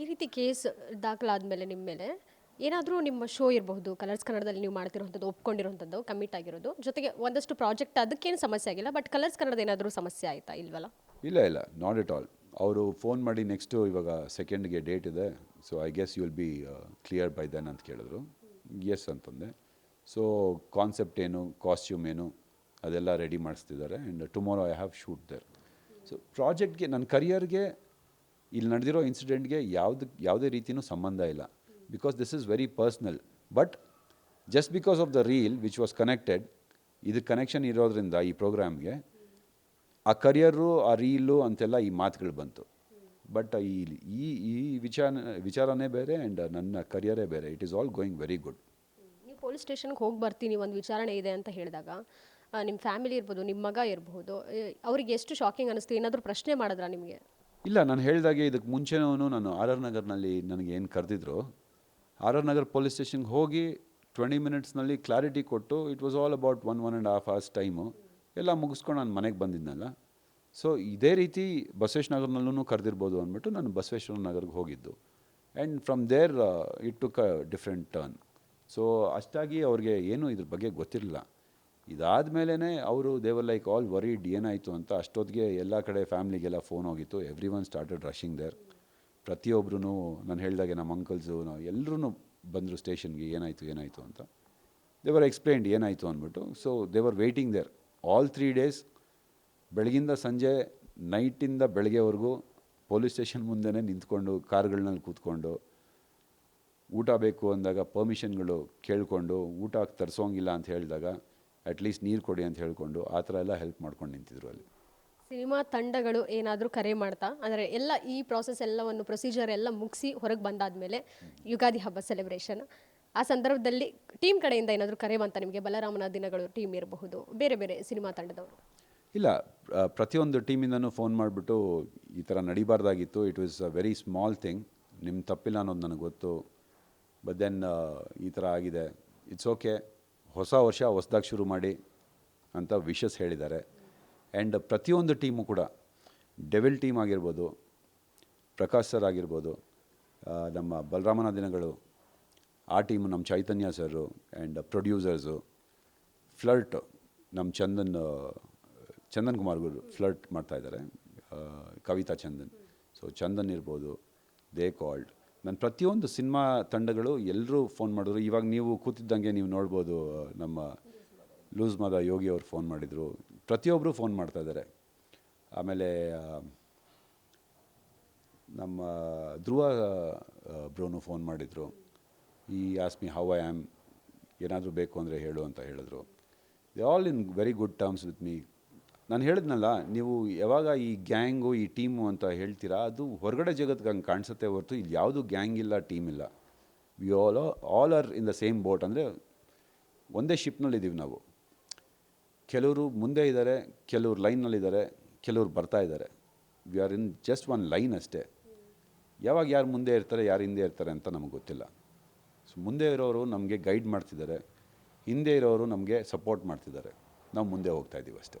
ಈ ರೀತಿ ಕೇಸ್ ದಾಖಲಾದ ಮೇಲೆ ನಿಮ್ಮ ಮೇಲೆ ಏನಾದರೂ ನಿಮ್ಮ ಶೋ ಇರಬಹುದು ಕಲರ್ಸ್ ಕನ್ನಡದಲ್ಲಿ ನೀವು ಮಾಡ್ತಿರೋಂಥದ್ದು ಒಪ್ಕೊಂಡಿರೋಂಥದ್ದು ಕಮಿಟ್ ಆಗಿರೋದು. ಜೊತೆಗೆ ಒಂದಷ್ಟು ಪ್ರಾಜೆಕ್ಟ್ ಅದಕ್ಕೇನು ಸಮಸ್ಯೆ ಆಗಿಲ್ಲ ಬಟ್ ಕಲರ್ಸ್ ಕನ್ನಡದ ಏನಾದರೂ ಸಮಸ್ಯೆ ಆಯಿತಾ ಇಲ್ವಲ್ಲ? ಇಲ್ಲ ಇಲ್ಲ ನಾಟ್ ಎಟ್ ಆಲ್ ಅವರು ಫೋನ್ ಮಾಡಿ ನೆಕ್ಸ್ಟು ಇವಾಗ ಸೆಕೆಂಡ್ಗೆ ಡೇಟ್ ಇದೆ so I guess you will be clear by then ಅಂತ ಕೇಳಿದ್ರು. ಎಸ್ ಅಂತಂದೆ. ಸೊ ಕಾನ್ಸೆಪ್ಟ್ ಏನು ಕಾಸ್ಟ್ಯೂಮ್ ಏನು, ಅದೆಲ್ಲ ready ಮಾಡಿಸ್ತಿದ್ದಾರೆ and tomorrow I have shoot there so ಪ್ರಾಜೆಕ್ಟ್ಗೆ ನನ್ನ ಕರಿಯರ್ಗೆ ಇಲ್ಲಿ ನಡೆದಿರೋ ಇನ್ಸಿಡೆಂಟ್ಗೆ ಯಾವ್ದು, ಯಾವುದೇ ರೀತಿಯೂ ಸಂಬಂಧ ಇಲ್ಲ. Because this is very personal but just because of the reel which was connected ಇದು ಕನೆಕ್ಷನ್ ಇರೋದ್ರಿಂದ ಈ ಪ್ರೋಗ್ರಾಮ್ಗೆ ಆ ಕರಿಯರು ಆ ರೀಲು ಅಂತೆಲ್ಲ ಈ ಮಾತುಗಳು ಬಂತು. ಬಟ್ ಈ ಈ ಈ ವಿಚಾರ, ವಿಚಾರನೇ ಬೇರೆ ಆ್ಯಂಡ್ ನನ್ನ ಕರಿಯರೇ ಬೇರೆ. It is all going very good ನೀವು ಪೊಲೀಸ್ ಸ್ಟೇಷನ್ಗೆ ಹೋಗಿ ಬರ್ತೀನಿ, ಒಂದು ವಿಚಾರಣೆ ಇದೆ ಅಂತ ಹೇಳಿದಾಗ ನಿಮ್ಮ ಫ್ಯಾಮಿಲಿ ಇರ್ಬೋದು, ನಿಮ್ಮ ಮಗ ಇರಬಹುದು ಅವರಿಗೆ ಎಷ್ಟು ಶಾಕಿಂಗ್ ಅನ್ನಿಸ್ತು ಏನಾದರೂ ಪ್ರಶ್ನೆ ಮಾಡಿದ್ರಾ ನಿಮಗೆ? ಇಲ್ಲ, ನಾನು ಹೇಳಿದಾಗೆ ಇದಕ್ಕೆ ಮುಂಚೆನೂ ನಾನು ಆರ್ ಆರ್ ನಗರ್ನಲ್ಲಿ ನನಗೆ ಏನು ಕರೆದಿದ್ರು. ಆರ್ ಆರ್ ನಗರ್ ಪೊಲೀಸ್ ಸ್ಟೇಷನ್ಗೆ ಹೋಗಿ ಟ್ವೆಂಟಿ ಮಿನಿಟ್ಸ್ನಲ್ಲಿ ಕ್ಲಾರಿಟಿ ಕೊಟ್ಟು it was all about one one and half hours time ಎಲ್ಲ ಮುಗಿಸ್ಕೊಂಡು ನಾನು ಮನೆಗೆ ಬಂದಿದ್ದೆನಲ್ಲ ಸೊ ಇದೇ ರೀತಿ ಬಸವೇಶ್ವರ ನಗರ್ನಲ್ಲೂ ಕರೆದಿರ್ಬೋದು ಅಂದ್ಬಿಟ್ಟು ನಾನು ಬಸವೇಶ್ವರ ನಗರ್ಗೆ ಹೋಗಿದ್ದು. And from there it took a different turn so ಅಷ್ಟಾಗಿ ಅವ್ರಿಗೆ ಏನೂ ಇದ್ರ ಬಗ್ಗೆ ಗೊತ್ತಿರಲಿಲ್ಲ. ಇದಾದ ಮೇಲೇ ಅವರು ದೇವರ್ ಲೈಕ್ ಆಲ್ ವರಿಡ್ ಏನಾಯಿತು ಅಂತ ಅಷ್ಟೊತ್ತಿಗೆ ಎಲ್ಲ ಕಡೆ ಫ್ಯಾಮ್ಲಿಗೆಲ್ಲ ಫೋನ್ ಹೋಗಿತ್ತು. Everyone started rushing there ಪ್ರತಿಯೊಬ್ಬರೂ ನಾನು ಹೇಳಿದಾಗೆ ನಮ್ಮ ಅಂಕಲ್ಸು ಎಲ್ಲರೂ ಬಂದರು ಸ್ಟೇಷನ್ಗೆ ಏನಾಯಿತು ಏನಾಯಿತು ಅಂತ. ದೇವರ್ ಎಕ್ಸ್ಪ್ಲೈನ್ಡ್ ಏನಾಯಿತು ಅಂದ್ಬಿಟ್ಟು so they were waiting there all three days ಬೆಳಗಿಂದ ಸಂಜೆ ನೈಟಿಂದ ಬೆಳಗ್ಗೆವರೆಗೂ ಪೊಲೀಸ್ ಸ್ಟೇಷನ್ ಮುಂದೆನೇ ನಿಂತ್ಕೊಂಡು, ಕಾರ್ಗಳನ್ನಲ್ಲಿ ಕೂತ್ಕೊಂಡು, ಊಟ ಬೇಕು ಅಂದಾಗ ಪರ್ಮಿಷನ್ಗಳು ಕೇಳಿಕೊಂಡು, ಊಟ ತರಿಸೋಂಗಿಲ್ಲ ಅಂತ ಹೇಳಿದಾಗ ಅಟ್ಲೀಸ್ಟ್ ನೀರು ಕೊಡಿ ಅಂತ ಹೇಳಿಕೊಂಡು ಆ ಥರ ಎಲ್ಲ ಹೆಲ್ಪ್ ಮಾಡ್ಕೊಂಡು ನಿಂತಿದ್ರು ಅಲ್ಲಿ. ಸಿನಿಮಾ ತಂಡಗಳು ಏನಾದರೂ ಕರೆ ಮಾಡ್ತಾ ಅಂದರೆ ಎಲ್ಲ ಈ ಪ್ರಾಸೆಸ್ ಎಲ್ಲವನ್ನು ಪ್ರೊಸೀಜರ್ ಎಲ್ಲ ಮುಗಿಸಿ ಹೊರಗೆ ಬಂದಾದ ಮೇಲೆ ಯುಗಾದಿ ಹಬ್ಬ ಸೆಲೆಬ್ರೇಷನ್ ಆ ಸಂದರ್ಭದಲ್ಲಿ ಟೀಮ್ ಕಡೆಯಿಂದ ಏನಾದರೂ ಕರೆ ಬಂತ ನಿಮಗೆ? ಬಲರಾಮನ ದಿನಗಳು ಟೀಮ್ ಇರಬಹುದು ಬೇರೆ ಬೇರೆ ಸಿನಿಮಾ ತಂಡದವರು. ಇಲ್ಲ ಪ್ರತಿಯೊಂದು ಟೀಮಿಂದನೂ ಫೋನ್ ಮಾಡಿಬಿಟ್ಟು ಈ ಥರ ನಡಿಬಾರ್ದಾಗಿತ್ತು. It was a very small thing ನಿಮ್ಮ ತಪ್ಪಿಲ್ಲ ಅನ್ನೋದು ನನಗೆ ಗೊತ್ತು. ಬಟ್ ದೆನ್ ಈ ಥರ ಆಗಿದೆ. ಇಟ್ಸ್ ಓಕೆ ಹೊಸ ವರ್ಷ ಹೊಸ್ದಾಗಿ ಶುರು ಮಾಡಿ ಅಂತ ವಿಶಸ್ ಹೇಳಿದ್ದಾರೆ. ಆ್ಯಂಡ್ ಪ್ರತಿಯೊಂದು ಟೀಮು ಕೂಡ ಡೆವಿಲ್ ಟೀಮ್ ಆಗಿರ್ಬೋದು, ಪ್ರಕಾಶ್ ಸರ್ ಆಗಿರ್ಬೋದು ನಮ್ಮ ಬಲರಾಮನ ದಿನಗಳು, ಆ ಟೀಮು ನಮ್ಮ Chaitanya sir and producers flirt ನಮ್ಮ ಚಂದನ್ ಚಂದನ್ ಕುಮಾರ್ ಗುರು ಫ್ಲರ್ಟ್ ಮಾಡ್ತಾಯಿದ್ದಾರೆ ಕವಿತಾ ಚಂದನ್. ಸೊ ಚಂದನ್ ಇರ್ಬೋದು ದೇ ಕಾಲ್ಡ್ ನನ್ನ ಪ್ರತಿಯೊಂದು ಸಿನಿಮಾ ತಂಡಗಳು ಎಲ್ಲರೂ ಫೋನ್ ಮಾಡಿದ್ರು. ಇವಾಗ ನೀವು ಕೂತಿದ್ದಂಗೆ ನೀವು ನೋಡ್ಬೋದು ನಮ್ಮ ಲೂಸ್ ಮಗ ಯೋಗಿ ಅವರು ಫೋನ್ ಮಾಡಿದರು. ಪ್ರತಿಯೊಬ್ಬರು ಫೋನ್ ಮಾಡ್ತಾ ಇದ್ದಾರೆ ಆಮೇಲೆ ನಮ್ಮ ಧ್ರುವ ಬ್ರೋನು ಫೋನ್ ಮಾಡಿದರು. ಈ ಆಸ್ಮಿ ಹೌ ಐ ಆಮ್ ಏನಾದರೂ ಬೇಕು ಅಂದರೆ ಹೇಳು ಅಂತ ಹೇಳಿದ್ರು. They all in very good terms with me ನಾನು ಹೇಳಿದ್ನಲ್ಲ, ನೀವು ಯಾವಾಗ ಈ ಗ್ಯಾಂಗು, ಈ ಟೀಮು ಅಂತ ಹೇಳ್ತೀರಾ, ಅದು ಹೊರಗಡೆ ಜಗತ್ತಿಗೆ ಹಂಗೆ ಕಾಣಿಸುತ್ತೆ ಹೊರತು ಇಲ್ಲಿ ಯಾವುದು ಗ್ಯಾಂಗ್ ಇಲ್ಲ, ಟೀಮ್ ಇಲ್ಲ. We all all are in the same boat ಅಂದರೆ ಒಂದೇ ಶಿಪ್ನಲ್ಲಿದ್ದೀವಿ ನಾವು. ಕೆಲವರು ಮುಂದೆ ಇದ್ದಾರೆ ಕೆಲವರು ಲೈನ್ನಲ್ಲಿದ್ದಾರೆ ಕೆಲವರು ಬರ್ತಾ ಇದ್ದಾರೆ we are in just one line ಅಷ್ಟೇ. ಯಾವಾಗ ಯಾರು ಮುಂದೆ ಇರ್ತಾರೆ, ಯಾರು ಹಿಂದೆ ಇರ್ತಾರೆ ಅಂತ ನಮಗೆ ಗೊತ್ತಿಲ್ಲ. ಸೊ ಮುಂದೆ ಇರೋರು ನಮಗೆ ಗೈಡ್ ಮಾಡ್ತಿದ್ದಾರೆ, ಹಿಂದೆ ಇರೋರು ನಮಗೆ ಸಪೋರ್ಟ್ ಮಾಡ್ತಿದ್ದಾರೆ. ನಾವು ಮುಂದೆ ಹೋಗ್ತಾ ಇದ್ದೀವಿ ಅಷ್ಟೇ.